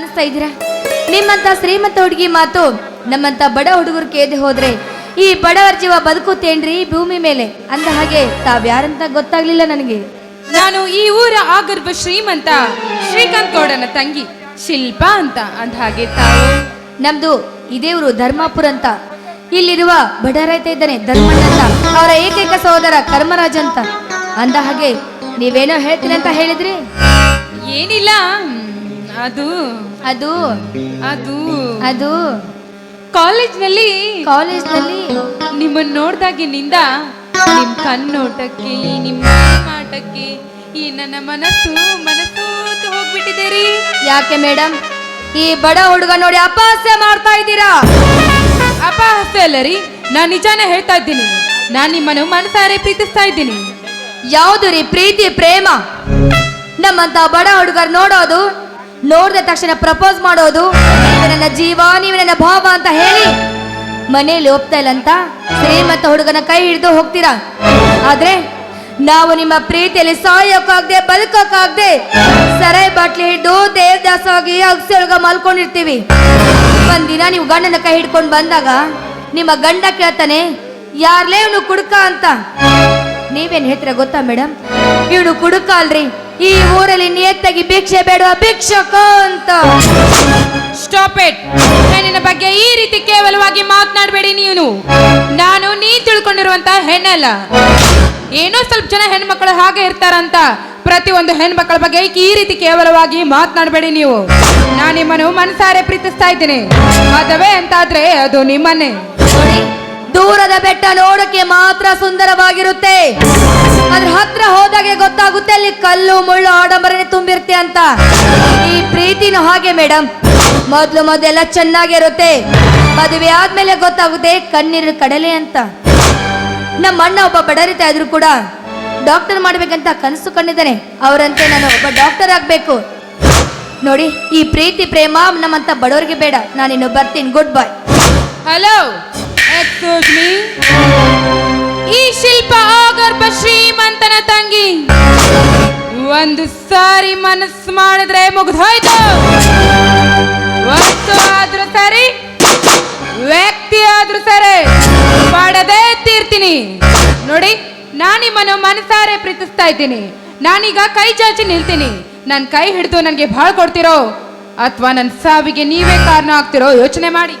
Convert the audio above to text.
ಅನಿಸ್ತಾ ಇದ್ದೀರಾ? ನಿಮ್ಮಂತ ಶ್ರೀಮಂತ ಹುಡುಗಿ ಮಾತು ನಮ್ಮಂತ ಬಡ ಹುಡುಗರು ಕೇದೆ ಹೋದ್ರೆ ಈ ಬಡವರ ಜೀವ ಬದುಕುತ್ತೇನ್ರಿ ಈ ಭೂಮಿ ಮೇಲೆ? ಅಂದ ಹಾಗೆ ತಾವ್ಯಾರಂತ ಗೊತ್ತಾಗ್ಲಿಲ್ಲ ನನಗೆ. ನಾನು ಈ ಊರ ಆಗರ್ಭ ಶ್ರೀಮಂತ ಶ್ರೀಕಾಂತ್ ಗೌಡನ ತಂಗಿ ಶಿಲ್ಪ ಅಂತ ಅಂದ ಹಾಗೆ ತಾವು. ನಮ್ದು ಇದೇ ಊರು ಧರ್ಮಾಪುರ ಅಂತ. ಇಲ್ಲಿರುವ ಬಡ ರೈತ ಇದ್ದಾನೆ ಧರ್ಮಣ್ಣ ಅಂತ. ಅವರ ಏಕೈಕ ಸಹೋದರ ಕರ್ಮರಾಜ ಅಂತ. ಅಂದ ಹಾಗೆ ನೀವೇನೋ ಹೇಳ್ತೀನಿ ಅಂತ ಹೇಳಿದ್ರಿ? ಏನಿಲ್ಲ ಅದು ಅದು ಅದು ಅದು ಕಾಲೇಜ್ನಲ್ಲಿ ಕಾಲೇಜ್ನಲ್ಲಿ ನಿಮ್ಮನ್ನ ನೋಡ್ದಾಗಿನಿಂದ ನಿಮ್ ಕಣ್ಣೋಟಕ್ಕೆ ನಿಮ್ಮ ಮಾಟಕ್ಕೆ ಈ ನನ್ನ ಮನಸ್ಸು ಮನಸ್ಸು ಹೋಗ್ಬಿಟ್ಟಿದೆ ರೀ. ಯಾಕೆ ಮೇಡಮ್ ಈ ಬಡ ಹುಡುಗ ನೋಡಿ ಅಪಹಾಸ್ಯ ಮಾಡ್ತಾ ಇದ್ದೀರಾ? ಅಪಹಾಸ್ಯ ಅಲ್ಲ ರೀ ನಾನು ನಿಜಾನೇ ಹೇಳ್ತಾ ಇದ್ದೀನಿ. ನಾನು ನಿಮ್ಮನ್ನು ಮನಸಾರೆ ಪ್ರೀತಿಸ್ತಾ ಇದ್ದೀನಿ. ಯಾವುದು ರೀ ಪ್ರೀತಿ ಪ್ರೇಮ? ನಮ್ಮಂತ ಬಡ ಹುಡುಗರು ನೋಡೋದು ನೋಡಿದ ತಕ್ಷಣ ಪ್ರಪೋಸ್ ಮಾಡೋದು ನನ್ನ ಜೀವ, ನೀವು ನನ್ನ ಭಾವ ಅಂತ ಹೇಳಿ ಮನೆಯಲ್ಲಿ ಒಪ್ತಾ ಇಲ್ಲ ಅಂತ ಶ್ರೀಮಂತ ಹುಡುಗನ ಕೈ ಹಿಡಿದು ಹೋಗ್ತೀರಾ? ಆದ್ರೆ ನಾವು ನಿಮ್ಮ ಪ್ರೀತಿಯಲ್ಲಿ ಸಾಯೋಕ್ಕಾಗದೆ, ಬದುಕೋಕ್ಕಾಗದೆ ಸರೈ ಬಾಟ್ಲಿ ಹಿಡಿದು ದೇವದಾಸ ಆಗಿ ಒಳಗ ಮಲ್ಕೊಂಡಿರ್ತೀವಿ. ಒಂದಿನ ನೀವು ಗಂಡನ ಕೈ ಹಿಡ್ಕೊಂಡು ಬಂದಾಗ ನಿಮ್ಮ ಗಂಡ ಕೇಳ್ತಾನೆ, ಯಾರ್ಲೇ ಇವನು ಕುಡುಕ ಅಂತ. ನೀವೇನು ಹೇಳ್ತೀರಾ ಗೊತ್ತಾ ಮೇಡಮ್ ಇವನು ಕುಡುಕ ಅಲ್ರಿ ಈ ಊರಲ್ಲಿ ನಿಯತ್ತಾಗಿ ಭಿಕ್ಷೆ ಬೇಡುವ ಭಿಕ್ಷಕ ಅಂತ. ಸ್ಟಾಪ್ ಇಟ್ ಹೆಣ್ಣಿನ ಬಗ್ಗೆ ಈ ರೀತಿ ಕೇವಲವಾಗಿ ಮಾತನಾಡಬೇಡಿ ನೀನು. ನಾನು ನೀ ತಿಳ್ಕೊಂಡಿರುವಂತ ಹೆಣ್ಣಲ್ಲ. ಏನೋ ಸ್ವಲ್ಪ ಜನ ಹೆಣ್ಮಕ್ಳು ಹಾಗೆ ಇರ್ತಾರಂತ. ಪ್ರತಿಯೊಂದು ಹೆಣ್ಮಕ್ಳ ಬಗ್ಗೆ ಈ ರೀತಿ ಕೇವಲವಾಗಿ ಮಾತನಾಡಬೇಡಿ ನೀವು. ನಾನು ನಿಮ್ಮನ್ನು ಮನಸಾರೆ ಪ್ರೀತಿಸ್ತಾ ಇದ್ದೀನಿ. ಮದುವೆ ಅಂತಾದ್ರೆ ಅದು ನಿಮ್ಮನ್ನೇ. ದೂರದ ಬೆಟ್ಟ ನೋಡಕ್ಕೆ ಮಾತ್ರ ಸುಂದರವಾಗಿರುತ್ತೆ. ಅದ್ರ ಹತ್ರ ಹೋದಾಗೆ ಗೊತ್ತಾಗುತ್ತೆ ಅಲ್ಲಿ ಕಲ್ಲು, ಮುಳ್ಳು, ಆಡಂಬರನೆ ತುಂಬಿರುತ್ತೆ ಅಂತ. ಈ ಪ್ರೀತಿನೂ ಹಾಗೆ ಮೇಡಮ್ ಮೊದ್ಲು ಮೊದಲೆಲ್ಲ ಚೆನ್ನಾಗಿರುತ್ತೆ. ಮದುವೆ ಆದ್ಮೇಲೆ ಗೊತ್ತಾಗುತ್ತೆ ಕಣ್ಣೀರು ಕಡಲೆ ಅಂತ. ನಮ್ಮ ಅಣ್ಣ ಒಬ್ಬ ಬಡರಿತ ಇದ್ರು ಕೂಡ ಡಾಕ್ಟರ್ ಮಾಡ್ಬೇಕಂತ ಕನಸು ಕಂಡಿದ್ದಾನೆ. ಅವರಂತೆ ನಾನು ಒಬ್ಬ ಡಾಕ್ಟರ್ ಆಗ್ಬೇಕು. ನೋಡಿ, ಈ ಪ್ರೀತಿ, ಪ್ರೇಮ ನಮ್ಮಂತ ಬಡವರಿಗೆ ಬೇಡ. ನಾನಿನ್ನು ಬರ್ತೀನಿ. ಗುಡ್ ಬಾಯ್. ಹಲೋ ಎಕ್ಸ್ಕ್ಯೂಸ್ ಈ ಶಿಲ್ಪ ಆಗರ್ಭ ಶ್ರೀಮಂತನ ತಂಗಿ. ಒಂದು ಸಾರಿ ಮನಸ್ಸು ಮಾಡಿದ್ರೆ ಮುಗಿದೋಯ್ತು ವಸ್ತು ಆದ್ರೂ ಸರಿ, ವ್ಯಕ್ತಿ ಆದ್ರೂ ಸರಿ ಪಡದೇ ತೀರ್ತೀನಿ. ನೋಡಿ, ನಾನು ನಿಮ್ಮನ್ನು ಮನಸಾರೆ ಪ್ರೀತಿಸ್ತಾ ಇದ್ದೀನಿ. ನಾನೀಗ ಕೈ ಚಾಚಿ ನಿಲ್ತೀನಿ. ನನ್ನ ಕೈ ಹಿಡಿದು ನನಗೆ ಭಾಳ ಕೊಡ್ತಿರೋ, ಅಥವಾ ನನ್ನ ಸಾವಿಗೆ ನೀವೇ ಕಾರಣ ಆಗ್ತಿರೋ ಯೋಚನೆ ಮಾಡಿ.